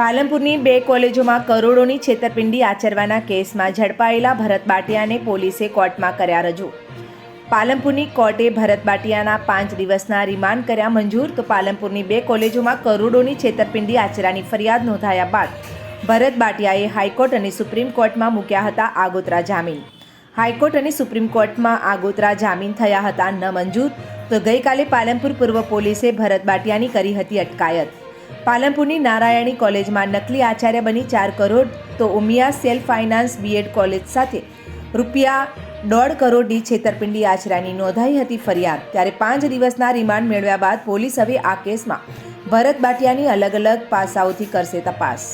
પાલનપુરની બે કોલેજોમાં કરોડોની છેતરપિંડી આચરવાના કેસમાં ઝડપાયેલા ભરત બાટિયાને પોલીસે કોર્ટમાં કર્યા રજૂ. પાલનપુરની કોર્ટે ભરત બાટિયાના પાંચ દિવસના રિમાન્ડ કર્યા મંજૂર, તો પાલનપુરની બે કોલેજોમાં કરોડોની છેતરપિંડી આચરાની ફરિયાદ નોંધાયા બાદ ભરત બાટિયાએ હાઈકોર્ટ અને સુપ્રીમ કોર્ટમાં મૂક્યા હતા આગોતરા જામીન. હાઈકોર્ટ અને સુપ્રીમ કોર્ટમાં આગોતરા જામીન થયા હતા ન મંજૂર, તો ગઈકાલે પાલનપુર પૂર્વ પોલીસે ભરત બાટિયાની કરી હતી અટકાયત. પાલનપુરની નારાયણી કોલેજમાં નકલી આચાર્ય બની ચાર કરોડ, તો Umiya self finance BEd college સાથે રૂપિયા દોઢ કરોડની છેતરપિંડી આચરાની નોંધાઈ હતી ફરિયાદ. ત્યારે પાંચ દિવસના રિમાન્ડ મેળવ્યા બાદ પોલીસ હવે આ કેસમાં ભરત બાટિયાની અલગ અલગ પાસાઓથી કરશે તપાસ.